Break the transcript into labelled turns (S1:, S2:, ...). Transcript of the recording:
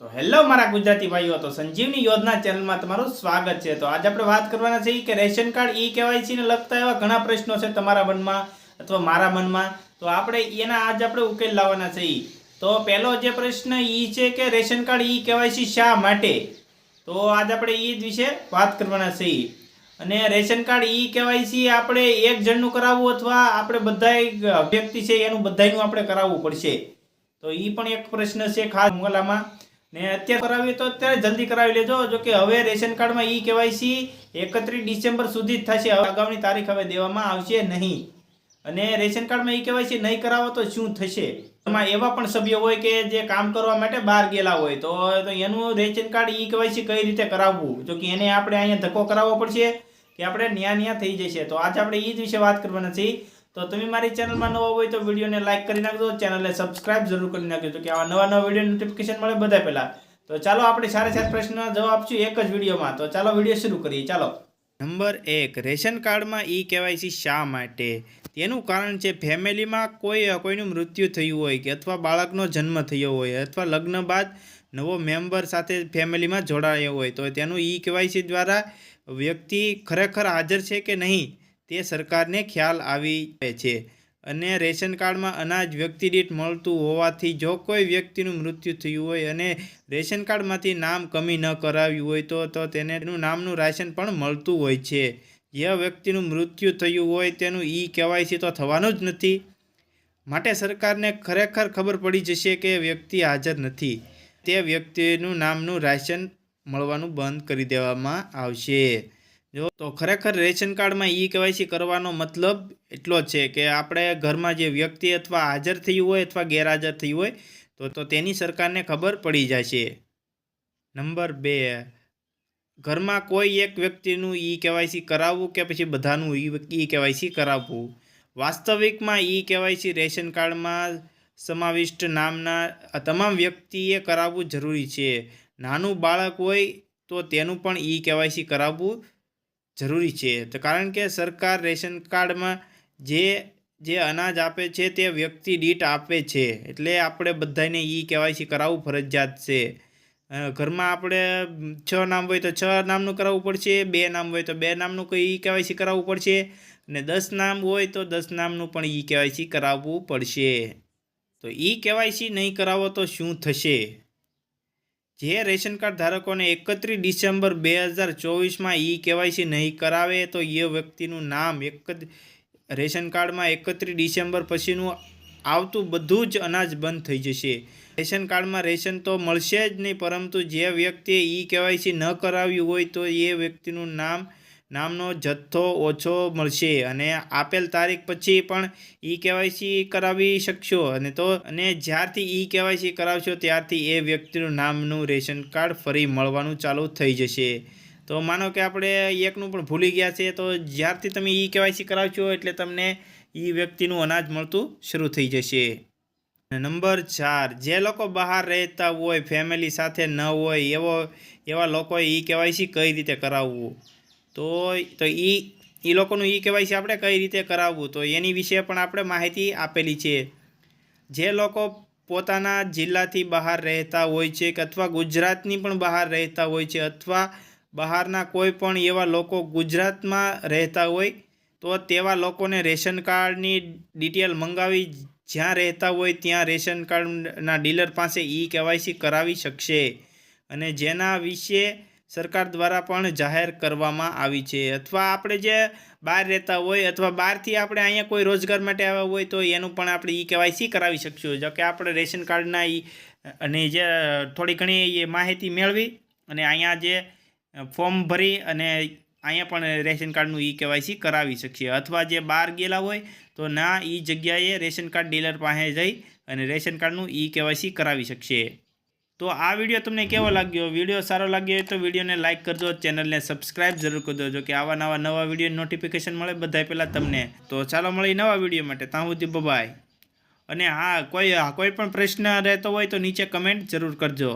S1: તો હેલો મારા ગુજરાતી ભાઈઓ, તો સંજીવની યોજના ચેનલમાં તમારું સ્વાગત છે. તો આજે આપણે વાત કરવાના છે કે રેશન કાર્ડ ઈ કેવાયસી ને લગતા એવા ઘણા પ્રશ્નો છે તમારા મનમાં અથવા મારા મનમાં. તો આપણે એના આજ આપણે ઉકેલ લાવવાના છે તો પહેલો જે પ્રશ્ન ઈ છે કે રેશન કાર્ડ ઈ કેવાયસી શા માટે? તો આજ આપણે ઈ વિશે વાત કરવાના છે અને રેશન કાર્ડ ઈ કેવાયસી આપણે એક જણનું કરાવવું અથવા આપણે બધાય વ્યક્તિ છે એનું બધાયનું આપણે કરાવવું પડશે. તો ઈ પણ એક પ્રશ્ન છે ખાસ મોલામાં ને અત્યારે કરાવીએ તો અત્યારે જલ્દી કરાવી લેજો. જો કે હવે રેશન કાર્ડમાં ઈ કેવાયસી એકત્રીસ ડિસેમ્બર સુધી જ થશે. અગાઉની તારીખ હવે દેવામાં આવશે નહીં. અને રેશન કાર્ડમાં ઈ કેવાયસી નહીં કરાવો તો શું થશે? એમાં એવા પણ સભ્યો હોય કે જે કામ કરવા માટે બહાર ગયેલા હોય. તો એનું રેશન કાર્ડ ઈ કેવાયસી કઈ રીતે કરાવવું? જો કે એને આપણે અહીંયા ધક્કો કરાવવો પડશે કે આપણે ન્યા ન્યા થઈ જશે. તો આજે આપણે ઈ જ વિશે વાત કરવાના છીએ. તો તમે મારી ચેનલમાં નવા હોય તો વિડીયોને લાઈક કરી નાખજો. ચેનલને સબસ્ક્રાઇબ જરૂર કરી નાખજો. તો કે આવા નવા નવા વીડિયો નોટિફિકેશન મળે બધા પહેલાં. તો ચાલો આપણે સારા સારા પ્રશ્નના જવાબ આપશું એક જ વિડીયોમાં. તો ચાલો વીડિયો શરૂ કરીએ. ચાલો. નંબર એક, રેશન કાર્ડમાં ઈ કેવાયસી શા માટે? તેનું કારણ છે ફેમિલીમાં કોઈ કોઈનું મૃત્યુ થયું હોય કે અથવા બાળકનો જન્મ થયો હોય અથવા લગ્ન બાદ નવો મેમ્બર સાથે ફેમિલીમાં જોડાયો હોય તો તેનું ઈ કેવાયસી દ્વારા વ્યક્તિ ખરેખર હાજર છે કે નહીં? તે સરકારને ખ્યાલ આવી છે અને રેશન કાર્ડમાં અનાજ વ્યક્તિ દીઠ મળતું હોવાથી જો કોઈ વ્યક્તિનું મૃત્યુ થયું હોય અને રેશન કાર્ડમાંથી નામ કમી ન કરાવ્યું હોય તો તો તેને નામનું રાશન પણ મળતું હોય છે. જે વ્યક્તિનું મૃત્યુ થયું હોય તેનું ઈ કેવાયસી તો થવાનું જ નથી. માટે સરકારને ખરેખર ખબર પડી જશે કે વ્યક્તિ હાજર નથી. તે વ્યક્તિનું નામનું રાશન મળવાનું બંધ કરી દેવામાં આવશે. જો, તો ખરેખર રેશન કાર્ડમાં ઈ કેવાયસી કરવાનો મતલબ એટલો જ છે કે આપણે ઘરમાં જે વ્યક્તિ અથવા હાજર થયું હોય અથવા ગેરહાજર થયું હોય, તો તો તેની સરકારને ખબર પડી જશે. નંબર બે, ઘરમાં કોઈ એક વ્યક્તિનું ઈ કેવાયસી કરાવવું કે પછી બધાનું ઈ કેવાયસી કરાવવું? વાસ્તવિકમાં ઈ કેવાયસી રેશન કાર્ડમાં સમાવિષ્ટ નામના તમામ વ્યક્તિએ કરાવવું જરૂરી છે. નાનું બાળક હોય તો તેનું પણ ઈ કેવાયસી કરાવવું જરૂરી છે. તો કારણ કે સરકાર રેશન કાર્ડમાં જે જે અનાજ આપે છે તે વ્યક્તિ દીઠ આપે છે. એટલે આપણે બધાને ઈ કેવાયસી કરાવવું ફરજિયાત છે. ઘરમાં આપણે છ નામ હોય તો છ નામનું કરાવવું પડશે, બે નામ હોય તો બે નામનું કોઈ ઈ કેવાયસી કરાવવું પડશે અને દસ નામ હોય તો દસ નામનું પણ ઈ કેવાયસી કરાવવું પડશે. તો ઈ કેવાયસી નહીં કરાવો તો શું થશે? જે રેશન કાર્ડ ધારકોને એકત્રીસ ડિસેમ્બર બે હજાર ચોવીસમાં ઈ કેવાયસી નહીં કરાવે, તો એ વ્યક્તિનું નામ એક જ રેશન કાર્ડમાં એકત્રીસ ડિસેમ્બર પછીનું આવતું બધું જ અનાજ બંધ થઈ જશે. રેશન કાર્ડમાં રેશન તો મળશે જ નહીં, પરંતુ જે વ્યક્તિએ ઈ કેવાયસી ન કરાવ્યું હોય, તો એ વ્યક્તિનું નામ નામનો જથ્થો ઓછો મળશે અને આપેલ તારીખ પછી પણ ઈ કેવાયસી કરાવી શકશો. અને તો, અને જ્યારથી ઈ કેવાયસી કરાવશો ત્યારથી એ વ્યક્તિનું નામનું રેશન કાર્ડ ફરી મળવાનું ચાલુ થઈ જશે. તો માનો કે આપણે એકનું પણ ભૂલી ગયા છે, તો જ્યારથી તમે ઈ કેવાયસી કરાવશો એટલે તમને ઈ વ્યક્તિનું અનાજ મળતું શરૂ થઈ જશે. નંબર ચાર, જે લોકો બહાર રહેતા હોય, ફેમિલી સાથે ન હોય, એવો, એવા લોકોએ ઈ કેવાયસી કઈ રીતે કરાવવું? તો તો ઈ એ લોકોનું ઈ કેવાયસી આપણે કઈ રીતે કરાવવું. તો એની વિશે પણ આપણે માહિતી આપેલી છે. જે લોકો પોતાના જિલ્લાથી બહાર રહેતા હોય છે કે અથવા ગુજરાતની પણ બહાર રહેતા હોય છે અથવા બહારના કોઈ પણ એવા લોકો ગુજરાતમાં રહેતા હોય, તો તેવા લોકોને રેશન કાર્ડની ડિટેલ મંગાવી જ્યાં રહેતા હોય ત્યાં રેશન કાર્ડના ડીલર પાસે ઈ કેવાયસી કરાવી શકશે. અને જેના વિશે સરકાર દ્વારા પણ જાહેર કરવામાં આવી છે. અથવા આપણે જે બહાર રહેતા હોય અથવા બહારથી આપણે અહીંયા કોઈ રોજગાર માટે આવ્યા હોય તો એનું પણ આપણે ઈ કેવાયસી કરાવી શકશું. જો કે આપણે રેશન કાર્ડના ઈ, અને જે થોડી ઘણી એ માહિતી મેળવી અને અહીંયા જે ફોર્મ ભરી અને અહીંયા પણ રેશન કાર્ડનું ઈ કેવાયસી કરાવી શકીએ. અથવા જે બહાર ગયેલા હોય તો ના એ જગ્યાએ રેશન કાર્ડ ડીલર પાસે જઈ અને રેશન કાર્ડનું ઈ કેવાયસી કરાવી શકશે તો આ વીડિયો તમને કેવો લાગ્યો? વીડિયો સારો લાગ્યો હોય તો વિડીયોને લાઇક કરજો, ચેનલને સબસ્ક્રાઇબ જરૂર કરજો, જો કે આવા નવા નવા વીડિયો નોટિફિકેશન મળે બધા પહેલાં તમને. તો ચાલો મળી નવા વીડિયો માટે. ત્યાં સુધી બબાય અને હા, કોઈ કોઈ પણ પ્રશ્ન રહેતો હોય તો નીચે કમેન્ટ જરૂર કરજો.